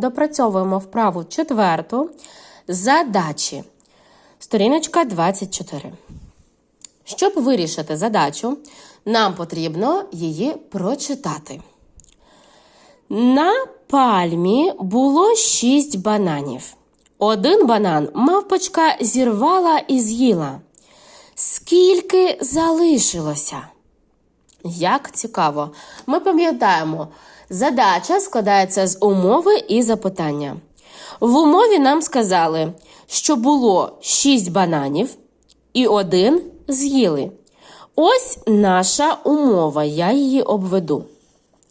допрацьовуємо вправу четверту задачі. Сторіночка 24. Щоб вирішити задачу, нам потрібно її прочитати. На пальмі було шість бананів. Один банан мавпочка зірвала і з'їла. Скільки залишилося? Як цікаво, ми пам'ятаємо, задача складається з умови і запитання. В умові нам сказали, що було 6 бананів і один з'їли. Ось наша умова, я її обведу.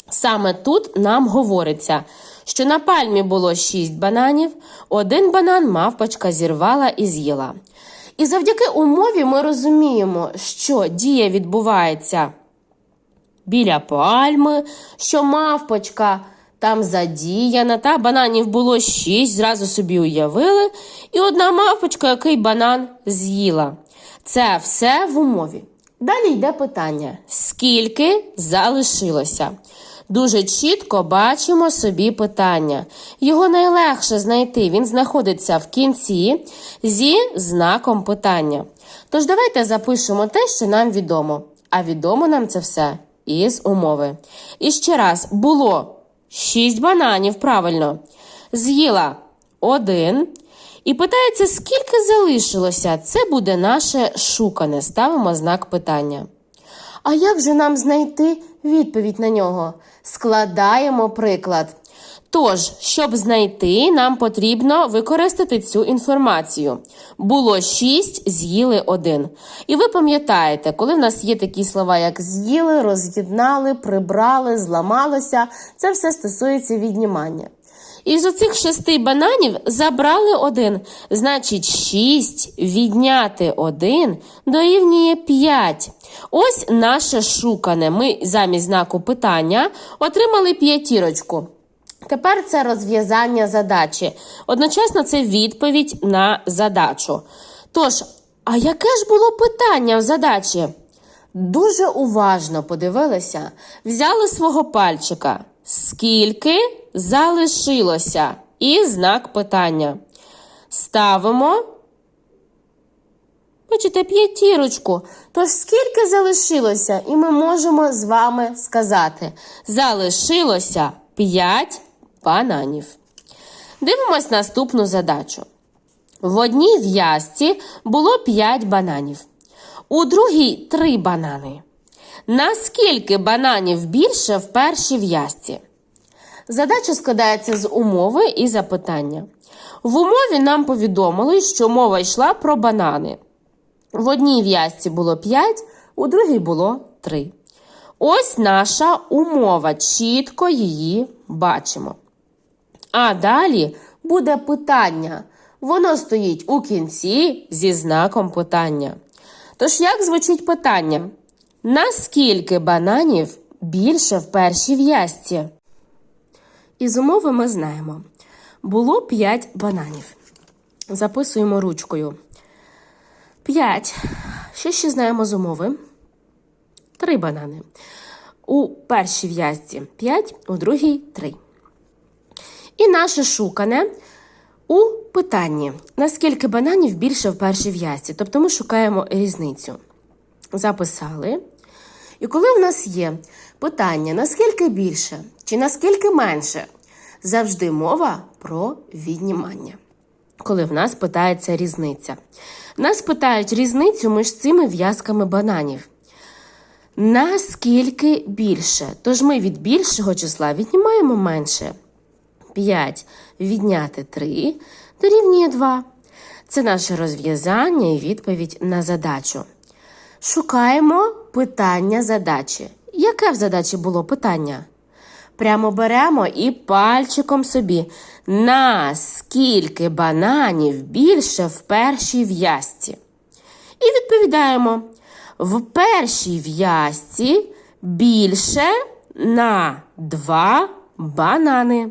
Саме тут нам говориться, що на пальмі було 6 бананів, один банан мавпочка зірвала і з'їла. І завдяки умові ми розуміємо, що дія відбувається біля пальми, що мавпочка там задіяна, та бананів було шість, зразу собі уявили, і одна мавпочка, який банан з'їла. Це все в умові. Далі йде питання: скільки залишилося? Дуже чітко бачимо собі питання. Його найлегше знайти. Він знаходиться в кінці зі знаком питання. Тож давайте запишемо те, що нам відомо. А відомо нам це все із умови. І ще раз, було 6 бананів, правильно. З'їла один. І питається, скільки залишилося? Це буде наше шукане. Ставимо знак питання. А як же нам знайти відповідь на нього? Складаємо приклад. Тож, щоб знайти, нам потрібно використати цю інформацію. Було 6, з'їли один. І ви пам'ятаєте, коли в нас є такі слова, як з'їли, роз'єднали, прибрали, зламалося, це все стосується віднімання. Із оцих шести бананів забрали один. Значить, шість відняти один дорівнює п'ять. Ось наше шукане. Ми замість знаку питання отримали п'ятірочку. Тепер це розв'язання задачі. Одночасно це відповідь на задачу. Тож, а яке ж було питання в задачі? Дуже уважно подивилися, взяли свого пальчика. Скільки залишилося? І знак питання. Ставимо. Бачите, п'ятірочку. Тож скільки залишилося? І ми можемо з вами сказати: залишилося 5 бананів. Дивимось наступну задачу. В одній в'язці було 5 бананів, у другій 3 банани. Наскільки бананів більше в першій в'язці? Задача складається з умови і запитання. В умові нам повідомили, що мова йшла про банани. В одній в'язці було 5, у другій було 3. Ось наша умова. Чітко її бачимо. А далі буде питання. Воно стоїть у кінці зі знаком питання. Тож, як звучить питання? Наскільки бананів більше в першій в'язці? Із умови ми знаємо. Було 5 бананів. Записуємо ручкою. 5. Що ще знаємо з умови? 3 банани. У першій в'язці 5, у другій 3. І наше шукане у питанні: наскільки бананів більше в першій в'язці? Тобто ми шукаємо різницю. Записали. І коли в нас є питання, наскільки більше чи наскільки менше, завжди мова про віднімання. Коли в нас питається різниця. Нас питають різницю між цими в'язками бананів. Наскільки більше? Тож ми від більшого числа віднімаємо менше. 5 відняти 3 дорівнює 2. Це наше розв'язання і відповідь на задачу. Шукаємо питання задачі. Яке в задачі було питання? Прямо беремо і пальчиком собі. Наскільки бананів більше в першій в'язці? І відповідаємо: в першій в'язці більше на 2 банани.